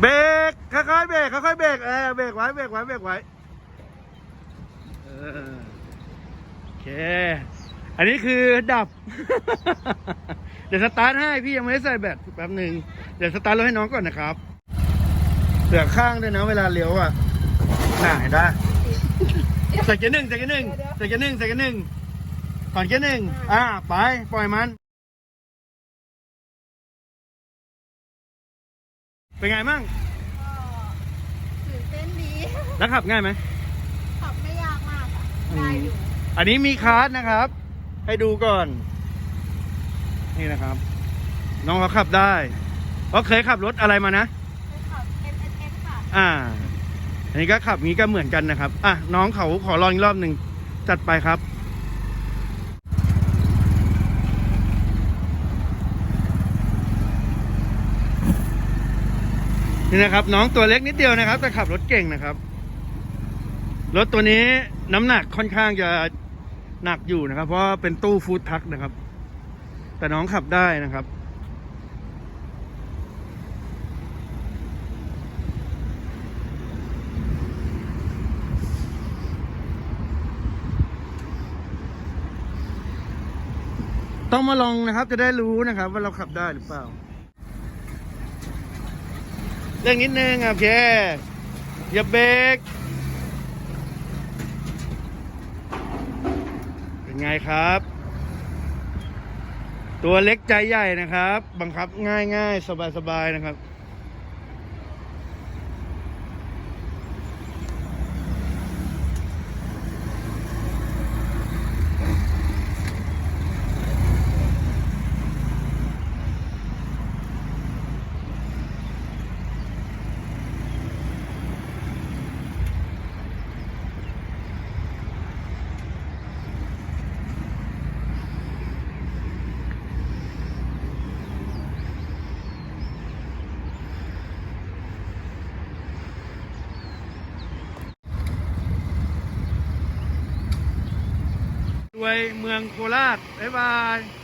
เบรกค่อยๆเบรกค่อยๆเบรกเออเบรกไว้เบรกไว้เบรกไว้เออโอเค อันนี้คือดับ เดี๋ยวสตาร์ทให้พี่ยังไม่ได้ใส่แบตแป๊บหนึ่งเดี๋ยวสตาร์ทรถให้น้องก่อนนะครับเหลือข้างด้วยนะเวลาเลี้ยวอะน่าเห็นได้ใส่เกียร์หนึ่งใส่เกียร์หนึ่งใส่เกียร์หนึ่งใส่เกียร์หนึ่งก่อนเกียร์หนึ่งอ่าไปปล่อยมัน เป็นไงมั่งก็ตื่นเต้นดี แล้วขับง่ายไหมขับไม่ยากมากค่ะอืมได้อยู่อันนี้มีคาร์ดนะครับ ให้ดูก่อน นี่นะครับ น้องเขาขับได้เพราะเคยขับรถอะไรมานะไปขับ N S X ค่ะ อ่า อันนี้ก็ขับงี้ก็เหมือนกันนะครับ อะน้องเขาขอลองอีกรอบหนึ่งจัดไปครับ นี่นะครับ น้องตัวเล็กนิดเดียวนะครับ แต่ขับรถเก่งนะครับ รถตัวนี้น้ำหนักค่อนข้างจะหนักอยู่นะครับ เพราะเป็นตู้ฟู้ดทักนะครับ แต่น้องขับได้นะครับต้องมาลองนะครับ จะได้รู้นะครับ ว่าเราขับได้หรือเปล่า เรื่องนิดนึงโอเคอย่าเบรกเป็นไงครับ ตัวเล็กใจใหญ่นะครับ บังคับง่ายง่ายสบายๆนะครับ วยเมืองโคราชบ๊ายบาย